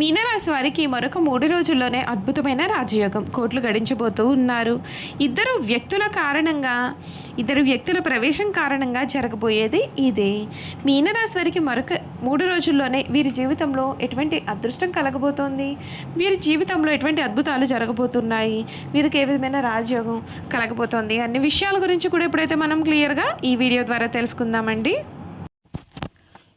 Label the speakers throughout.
Speaker 1: మీనరాశి వారికి మరొక మూడు రోజుల్లోనే అద్భుతమైన రాజయోగం కోట్లు గడించబోతూ ఉన్నారు. ఇద్దరు వ్యక్తుల కారణంగా ఇద్దరు వ్యక్తుల ప్రవేశం కారణంగా జరగబోయేది ఇదే. మీనరాశి వారికి మరొక మూడు రోజుల్లోనే వీరి జీవితంలో ఎటువంటి అదృష్టం కలగబోతోంది? వీరి జీవితంలో ఎటువంటి అద్భుతాలు జరగబోతున్నాయి? వీరికి ఏ విధమైన రాజయోగం కలగబోతోంది? అన్ని విషయాల గురించి కూడా ఎప్పుడైతే మనం క్లియర్గా ఈ వీడియో ద్వారా తెలుసుకుందామండి.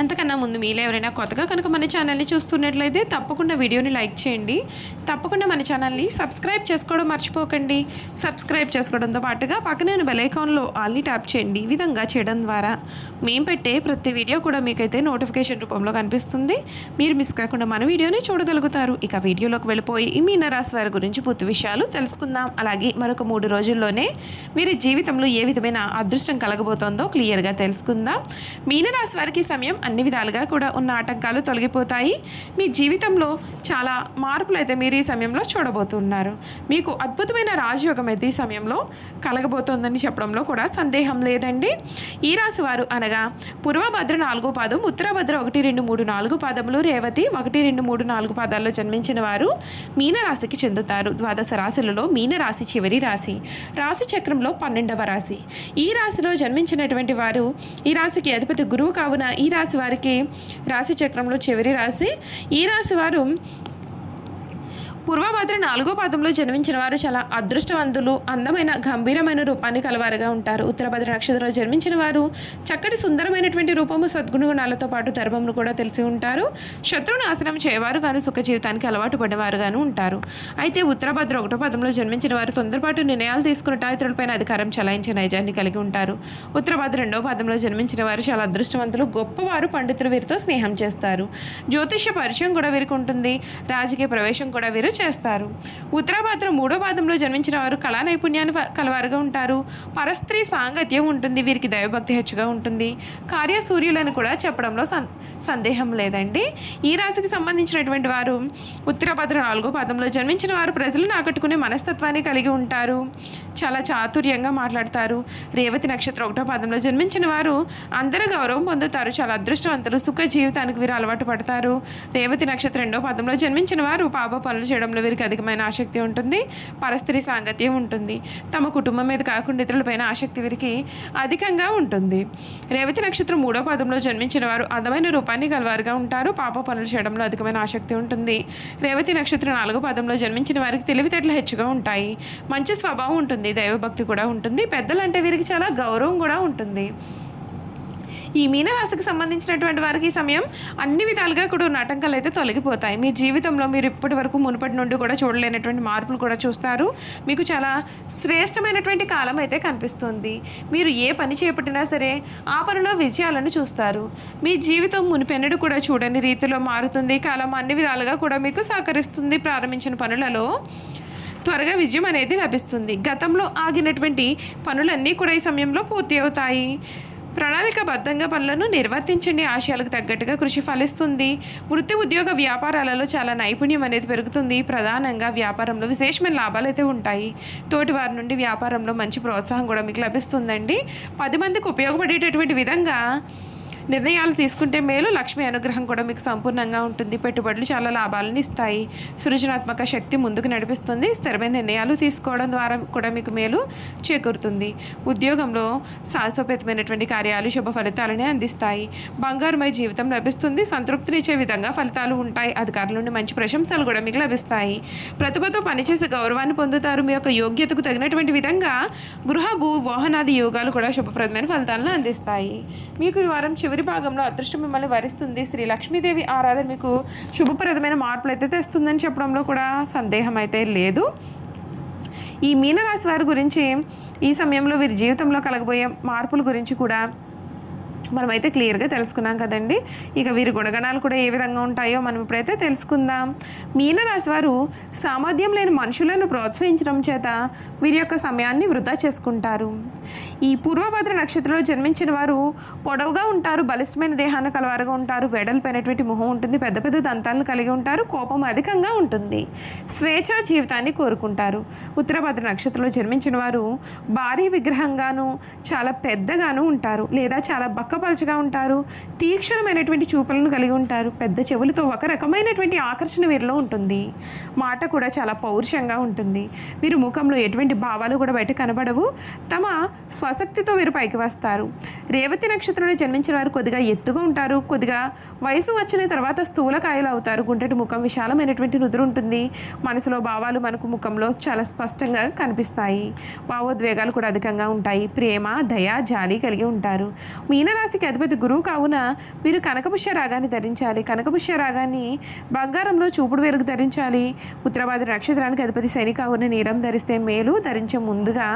Speaker 1: అంతకన్నా ముందు మీలో ఎవరైనా కొత్తగా కనుక మన ఛానల్ని చూస్తున్నట్లయితే తప్పకుండా వీడియోని లైక్ చేయండి. తప్పకుండా మన ఛానల్ని సబ్స్క్రైబ్ చేసుకోవడం మర్చిపోకండి. సబ్స్క్రైబ్ చేసుకోవడంతో పాటుగా పక్కనే బెల్ ఐకాన్లో ఆల్ని ట్యాప్ చేయండి. ఈ విధంగా చేయడం ద్వారా మేము పెట్టే ప్రతి వీడియో కూడా మీకైతే నోటిఫికేషన్ రూపంలో కనిపిస్తుంది. మీరు మిస్ కాకుండా మన వీడియోని చూడగలుగుతారు. ఇక వీడియోలోకి వెళ్ళిపోయి ఈ మీనరాశి వారి గురించి పూర్తి విషయాలు తెలుసుకుందాం. అలాగే మరొక మూడు రోజుల్లోనే వీరి జీవితంలో ఏ విధమైన అదృష్టం కలగబోతోందో క్లియర్గా తెలుసుకుందాం. మీనరాశి వారికి సమయం అన్ని విధాలుగా కూడా ఉన్న ఆటంకాలు తొలగిపోతాయి. మీ జీవితంలో చాలా మార్పులు అయితే మీరు ఈ సమయంలో చూడబోతున్నారు. మీకు అద్భుతమైన రాజయోగం అయితే ఈ సమయంలో కలగబోతోందని చెప్పడంలో కూడా సందేహం లేదండి. ఈ రాశి వారు అనగా పూర్వభద్ర నాలుగో పాదం ఉత్తరభద్ర ఒకటి రెండు మూడు నాలుగు పాదములు రేవతి ఒకటి రెండు మూడు నాలుగు పాదాల్లో జన్మించిన వారు మీనరాశికి చెందుతారు. ద్వాదశ రాశులలో మీనరాశి చివరి రాశి. రాశి చక్రంలో పన్నెండవ రాశి. ఈ రాశిలో జన్మించినటువంటి వారు ఈ రాశికి అధిపతి గురువు కావున ఈ రాశి వారికి రాశి చక్రంలో చివరి రాశి. ఈ రాశి వారు పూర్వభద్ర నాలుగో పాదంలో జన్మించిన వారు చాలా అదృష్టవంతులు అందమైన గంభీరమైన రూపాన్ని కలవారుగా ఉంటారు. ఉత్తరభద్ర నక్షత్రంలో జన్మించిన వారు చక్కటి సుందరమైనటువంటి రూపము సద్గుణగుణాలతో పాటు ధర్మమును కూడా తెలిసి ఉంటారు. శత్రువును నాశనం చేయవారు గాను సుఖ జీవితానికి అలవాటు పడేవారుగాను ఉంటారు. అయితే ఉత్తరభద్ర ఒకటో పదంలో జన్మించిన వారు తొందరపాటు నిర్ణయాలు తీసుకున్నట్టు ఇతరులపైన అధికారం చలాయించే నైజాన్ని కలిగి ఉంటారు. ఉత్తరభద్ర రెండో పదంలో జన్మించిన వారు చాలా అదృష్టవంతులు గొప్పవారు పండితులు వీరితో స్నేహం చేస్తారు. జ్యోతిష్య పరిచయం కూడా వీరికి ఉంటుంది. రాజకీయ ప్రవేశం కూడా వీరు చేస్తారు. ఉత్తరాభద్ర మూడో పాదంలో జన్మించిన వారు కళా నైపుణ్యాన్ని కలవారుగా ఉంటారు. పరస్త్రీ సాంగత్యం ఉంటుంది వీరికి దైవభక్తి హెచ్చుగా ఉంటుంది. కార్యసూర్యులను కూడా చెప్పడంలో సం సందేహం లేదండి. ఈ రాశికి సంబంధించినటువంటి వారు ఉత్తరభద్ర నాలుగో పాదంలో జన్మించిన వారు ప్రజలను ఆకట్టుకునే మనస్తత్వాన్ని కలిగి ఉంటారు. చాలా చాతుర్యంగా మాట్లాడతారు. రేవతి నక్షత్రం ఒకటో పాదంలో జన్మించిన వారు అందరూ గౌరవం పొందుతారు. చాలా అదృష్టవంతులు సుఖ జీవితానికి వీరు అలవాటు పడతారు. రేవతి నక్షత్రం రెండో పాదంలో జన్మించిన వారు పాప పనులు చేయడంలో వీరికి అధికమైన ఆసక్తి ఉంటుంది పరస్త్రీ సాంగత్యం ఉంటుంది. తమ కుటుంబం మీద కాకుండా ఇతరులపైన ఆసక్తి వీరికి అధికంగా ఉంటుంది. రేవతి నక్షత్రం మూడో పాదంలో జన్మించిన వారు అందమైన రూపాన్ని కలవారుగా ఉంటారు. పాప పనులు చేయడంలో అధికమైన ఆసక్తి ఉంటుంది. రేవతి నక్షత్రం నాలుగో పాదంలో జన్మించిన వారికి తెలివితేటలు హెచ్చుగా ఉంటాయి. మంచి స్వభావం ఉంటుంది దైవభక్తి కూడా ఉంటుంది. పెద్దలంటే వీరికి చాలా గౌరవం కూడా ఉంటుంది. ఈ మీనరాశికి సంబంధించినటువంటి వారికి ఈ సమయం అన్ని విధాలుగా కూడా ఉన్న ఆటంకాలు అయితే తొలగిపోతాయి. మీ జీవితంలో మీరు ఇప్పటి వరకు మునుపటి నుండి కూడా చూడలేనటువంటి మార్పులు కూడా చూస్తారు. మీకు చాలా శ్రేష్టమైనటువంటి కాలం అయితే కనిపిస్తుంది. మీరు ఏ పని చేపట్టినా సరే ఆ పనిలో విజయాలను చూస్తారు. మీ జీవితం మునిపెన్నడు కూడా చూడని రీతిలో మారుతుంది. కాలం అన్ని విధాలుగా కూడా మీకు సహకరిస్తుంది. ప్రారంభించిన పనులలో త్వరగా విజయం అనేది లభిస్తుంది. గతంలో ఆగినటువంటి పనులన్నీ కూడా ఈ సమయంలో పూర్తి అవుతాయి. ప్రణాళికబద్ధంగా పనులను నిర్వర్తించండి. ఆశయాలకు తగ్గట్టుగా కృషి ఫలిస్తుంది. వృత్తి ఉద్యోగ వ్యాపారాలలో చాలా నైపుణ్యం అనేది పెరుగుతుంది. ప్రధానంగా వ్యాపారంలో విశేషమైన లాభాలు అయితే ఉంటాయి. తోటి వారి నుండి వ్యాపారంలో మంచి ప్రోత్సాహం కూడా మీకు లభిస్తుందండి. పది మందికి ఉపయోగపడేటటువంటి విధంగా నిర్ణయాలు తీసుకుంటే మేలు. లక్ష్మి అనుగ్రహం కూడా మీకు సంపూర్ణంగా ఉంటుంది. పెట్టుబడులు చాలా లాభాలను ఇస్తాయి. సృజనాత్మక శక్తి ముందుకు నడిపిస్తుంది. స్థిరమైన నిర్ణయాలు తీసుకోవడం ద్వారా కూడా మీకు మేలు చేకూరుతుంది. ఉద్యోగంలో సాహసోపేతమైనటువంటి కార్యాలు శుభ ఫలితాలని అందిస్తాయి. బంగారుమయ జీవితం లభిస్తుంది. సంతృప్తినిచ్చే విధంగా ఫలితాలు ఉంటాయి. అధికారుల నుండి మంచి ప్రశంసలు కూడా మీకు లభిస్తాయి. ప్రతిభతో పనిచేసే గౌరవాన్ని పొందుతారు. మీ యొక్క యోగ్యతకు తగినటువంటి విధంగా గృహ భూ వాహనాది యోగాలు కూడా శుభప్రదమైన ఫలితాలను అందిస్తాయి. మీకు ఈ వారం చివరి భాగంలో అదృష్టం మిమ్మల్ని వరిస్తుంది. శ్రీ లక్ష్మీదేవి ఆరాధన మీకు శుభప్రదమైన మార్పులు అయితే తెస్తుందని చెప్పడంలో కూడా సందేహం అయితే లేదు. ఈ మీనరాశి వారి గురించి ఈ సమయంలో వీరి జీవితంలో కలగబోయే మార్పుల గురించి కూడా మనమైతే క్లియర్గా తెలుసుకున్నాం కదండి. ఇక వీరి గుణగణాలు కూడా ఏ విధంగా ఉంటాయో మనం ఇప్పుడైతే తెలుసుకుందాం. మీనరాశి వారు సామర్థ్యం లేని మనుషులను ప్రోత్సహించడం చేత వీరి యొక్క సమయాన్ని వృధా చేసుకుంటారు. ఈ పూర్వభద్ర నక్షత్రంలో జన్మించిన వారు పొడవుగా ఉంటారు బలిష్టమైన దేహాన్ని కలవారుగా ఉంటారు వెడల్పోయినటువంటి మొహం ఉంటుంది పెద్ద పెద్ద దంతాలను కలిగి ఉంటారు కోపం అధికంగా ఉంటుంది. స్వేచ్ఛా జీవితాన్ని కోరుకుంటారు. ఉత్తరభద్ర నక్షత్రంలో జన్మించిన వారు భారీ విగ్రహంగాను చాలా పెద్దగాను ఉంటారు లేదా చాలా బక్క పలుచగా ఉంటారు. తీక్షణమైనటువంటి చూపులను కలిగి ఉంటారు. పెద్ద చెవులతో ఒక రకమైనటువంటి ఆకర్షణ వీరిలో ఉంటుంది. మాట కూడా చాలా పౌరుషంగా ఉంటుంది. వీరు ముఖంలో ఎటువంటి భావాలు కూడా బయట కనబడవు. తమ స్వశక్తితో వీరు పైకి వస్తారు. రేవతి నక్షత్రంలో జన్మించిన వారు కొద్దిగా ఎత్తుగా ఉంటారు. కొద్దిగా వయసు వచ్చిన తర్వాత స్థూలకాయలు అవుతారు. గుంటటి ముఖం విశాలమైనటువంటి నుదురు ఉంటుంది. మనసులో భావాలు మనకు ముఖంలో చాలా స్పష్టంగా కనిపిస్తాయి. భావోద్వేగాలు కూడా అధికంగా ఉంటాయి. ప్రేమ దయ జాలి కలిగి ఉంటారు. మీనరాశికి అధిపతి గురువు కావున మీరు కనకపుష్య రాగాన్ని ధరించాలి. కనకపుష్య రాగాన్ని బంగారంలో చూపుడు వెలుగు ధరించాలి. ఉత్తరవాది నక్షత్రానికి అధిపతి శని కావున నీరం ధరిస్తే మేలు. ధరించే ముందుగా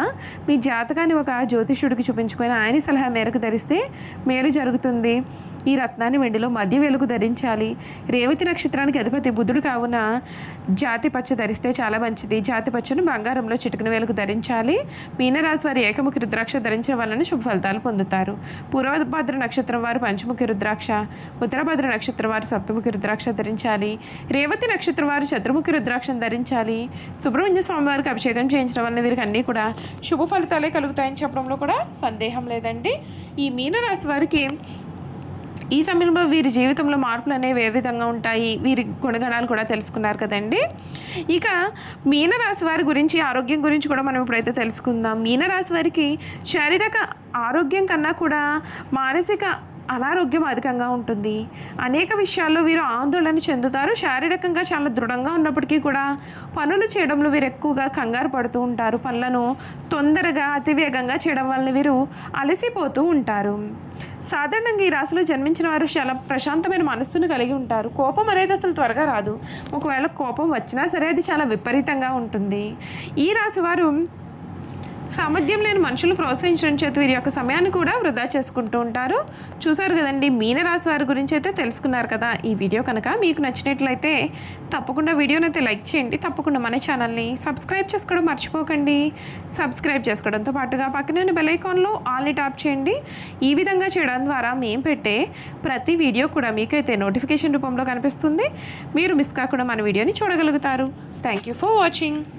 Speaker 1: మీ జాతకాన్ని ఒక జ్యోతిష్యుడికి చూపించుకొని ఆయన సలహా మేరకు ధరిస్తే మేలు జరుగుతుంది. ఈ రత్నాన్ని వెండిలో మధ్య వెలుగు ధరించాలి. రేవతి నక్షత్రానికి అధిపతి బుధుడు కావున జాతి పచ్చ ధరిస్తే చాలా మంచిది. జాతి పచ్చను బంగారంలో చిటికిన వేలకు ధరించాలి. మీనరాశి వారి ఏకముఖి రుద్రాక్ష ధరించడం వలన శుభ ఫలితాలు పొందుతారు. పూర్వభద్ర నక్షత్రం వారు పంచముఖి రుద్రాక్ష ఉత్తరభద్ర నక్షత్రం వారు సప్తముఖి రుద్రాక్ష ధరించాలి. రేవతి నక్షత్రం వారు చతుర్ముఖి రుద్రాక్షను ధరించాలి. సుబ్రహ్మణ్య స్వామి వారికి అభిషేకం చేయించడం వలన వీరికి అన్నీ కూడా శుభ ఫలితాలే కలుగుతాయని చెప్పడంలో కూడా సందేహం లేదండి. ఈ మీనరాశి వారికి ఈ సమయంలో వీరి జీవితంలో మార్పులు అనేవి ఏ విధంగా ఉంటాయి? వీరి గుణగణాలు కూడా తెలుసుకున్నారు కదండి. ఇక మీనరాశి వారి గురించి ఆరోగ్యం గురించి కూడా మనం ఇప్పుడైతే తెలుసుకుందాం. మీనరాశి వారికి శారీరక ఆరోగ్యం కన్నా కూడా మానసిక అనారోగ్యం అధికంగా ఉంటుంది. అనేక విషయాల్లో వీరు ఆందోళన చెందుతారు. శారీరకంగా చాలా దృఢంగా ఉన్నప్పటికీ కూడా పనులు చేయడంలో వీరు ఎక్కువగా కంగారు పడుతూ ఉంటారు. పనులను తొందరగా అతివేగంగా చేయడం వల్ల వీరు అలసిపోతూ ఉంటారు. సాధారణంగా ఈ రాశిలో జన్మించిన వారు చాలా ప్రశాంతమైన మనస్సును కలిగి ఉంటారు. కోపం అనేది అసలు త్వరగా రాదు. ఒకవేళ కోపం వచ్చినా సరే అది చాలా విపరీతంగా ఉంటుంది. ఈ రాశి వారు సామర్థ్యం లేని మనుషులు ప్రోత్సహించడం చేత వీరి యొక్క సమయాన్ని కూడా వృధా చేసుకుంటూ ఉంటారు. చూసారు కదండి మీనరాశి వారి గురించి అయితే తెలుసుకున్నారు కదా. ఈ వీడియో కనుక మీకు నచ్చినట్లయితే తప్పకుండా వీడియోని అయితే లైక్ చేయండి. తప్పకుండా మన ఛానల్ని సబ్స్క్రైబ్ చేసుకోవడం మర్చిపోకండి. సబ్స్క్రైబ్ చేసుకోవడంతో పాటుగా పక్కన బెల్ ఐకాన్లో ఆల్ని టాప్ చేయండి. ఈ విధంగా చేయడం ద్వారా మేము పెట్టే ప్రతి వీడియో కూడా మీకైతే నోటిఫికేషన్ రూపంలో కనిపిస్తుంది. మీరు మిస్ కాకుండా మన వీడియోని చూడగలుగుతారు. Thank you for watching